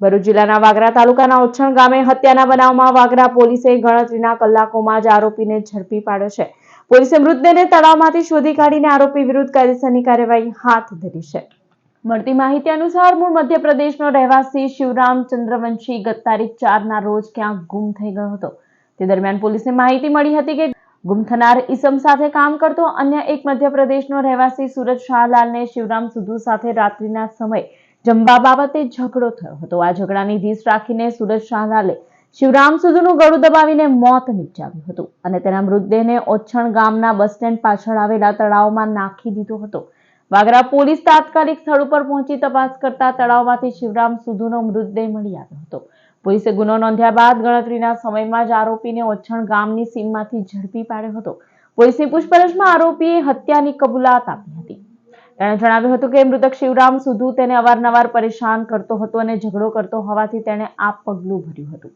ભરૂચ જિલ્લાના વાગરા તાલુકાના ઓછણ ગામે હત્યાના બનાવમાં વાગરા પોલીસે ગણતરીના કલાકોમાં જ આરોપીને ઝડપી પાડ્યો છે. પોલીસે મૃતદેહને તળાવમાંથી શોધી કાઢીને આરોપી વિરુદ્ધ કાયદેસરની કાર્યવાહી હાથ ધરી છે. મળતી માહિતી અનુસાર મૂળ મધ્યપ્રદેશનો રહેવાસી શિવરામ ચંદ્રવંશી ગત તારીખ ચારના રોજ ક્યાંક ગુમ થઈ ગયો હતો. તે દરમિયાન પોલીસને માહિતી મળી હતી કે ગુમ થનાર ઈસમ સાથે કામ કરતો અન્ય એક મધ્યપ્રદેશનો રહેવાસી સુરજ શાહલાલને શિવરામ સુધુ સાથે રાત્રિના સમય જમવા બાબતે ઝઘડો થયો હતો. આ ઝઘડાની ધીસ રાખીને સુરજ શાહલાલે શિવરામ સુધુનું ગળું દબાવીને મોત નિપજાવ્યું હતું અને તેના મૃતદેહને ઓછણ ગામના બસ સ્ટેન્ડ પાછળ આવેલા તળાવમાં નાખી દીધો હતો. વાગરા પોલીસ તાત્કાલિક સ્થળ ઉપર પહોંચી તપાસ કરતા તળાવમાંથી શિવરામ સુધુનો મૃતદેહ મળી આવ્યો હતો. પોલીસે ગુનો નોંધ્યા બાદ ગણતરીના સમયમાં જ આરોપીને ઓછણ ગામની સીમમાંથી ઝડપી પાડ્યો હતો. પોલીસની પૂછપરછમાં આરોપીએ હત્યાની કબૂલાત આપી તેણે જણાવ્યું હતું કે મૃતક શિવરામ સુધુ તેને અવારનવાર પરેશાન કરતો હતો અને ઝઘડો કરતો હોવાથી તેણે આ પગલું ભર્યું હતું.